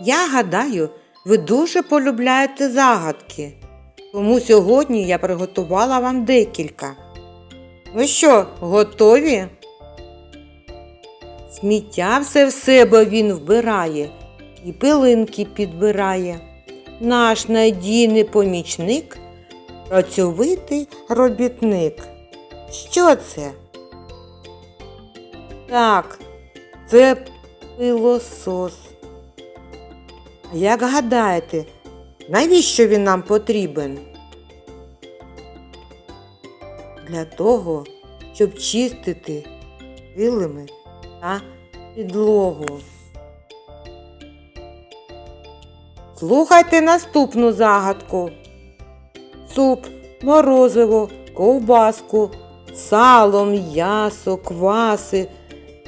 Я гадаю, ви дуже полюбляєте загадки. Тому сьогодні я приготувала вам декілька. Ви що, готові? Сміття все в себе він вбирає і пилинки підбирає. Наш надійний помічник працьовитий робітник. Що це? Так, це пилосос. Як гадаєте, навіщо він нам потрібен? Для того, щоб чистити килими та підлогу. Слухайте наступну загадку. Суп, морозиво, ковбаску, сало, м'ясо, кваси.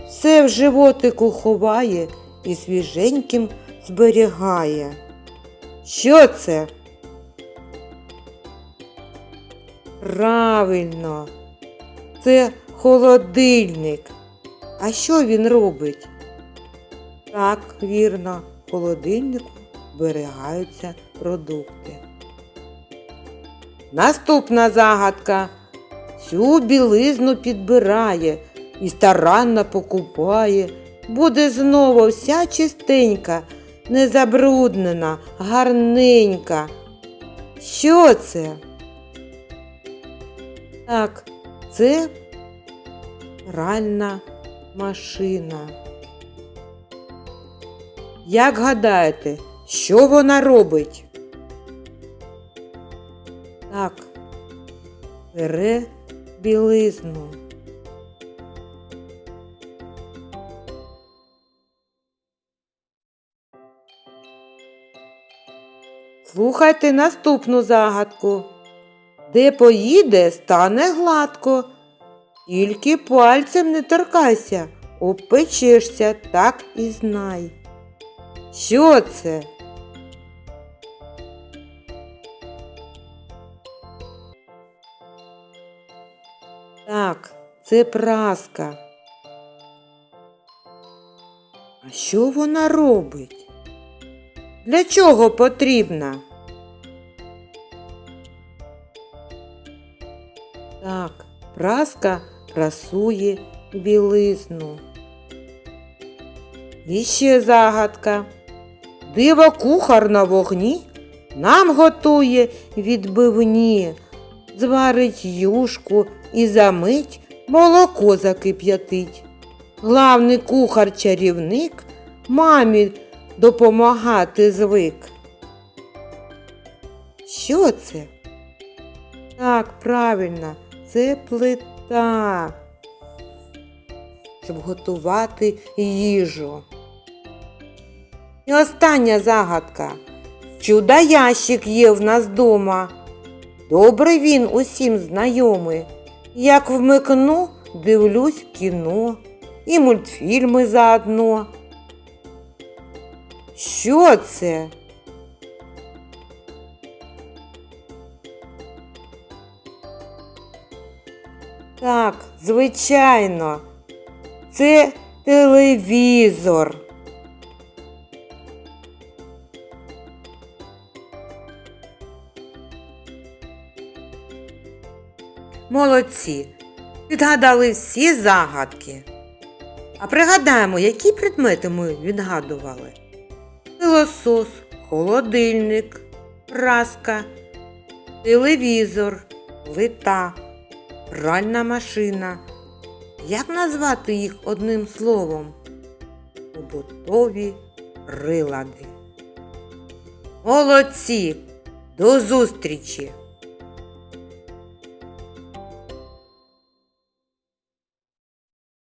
Все в животику ховає і свіженьким зберігає. Що це? Правильно, це холодильник. А що він робить? Так, вірно, в холодильнику зберігаються продукти. Наступна загадка. Всю білизну підбирає і старанно покупає. Буде знову вся чистенька, незабруднена, гарненька. Що це? Так, це пральна машина. Як гадаєте, що вона робить? Так, бере білизну. Слухайте наступну загадку. Де поїде, стане гладко. Тільки пальцем не торкайся, обпечешся, так і знай. Що це? Так, це праска. А що вона робить? Для чого потрібна? Так, праска прасує білизну. І ще загадка. Диво кухар на вогні нам готує відбивні, зварить юшку і замить молоко закип'ятить. Главний кухар-чарівник мамі допомагати звик. Що це? Так, правильно, це плита, щоб готувати їжу. І остання загадка. Чудо ящик є в нас дома. Добрий він усім знайомий. Як вмикну, дивлюсь кіно і мультфільми заодно. Що це? Так, звичайно, це телевізор. Молодці. Відгадали всі загадки. А пригадаємо, які предмети ми відгадували. Пилосос, холодильник, праска, телевізор, плита, пральна машина. Як назвати їх одним словом? Побутові прилади. Молодці! До зустрічі!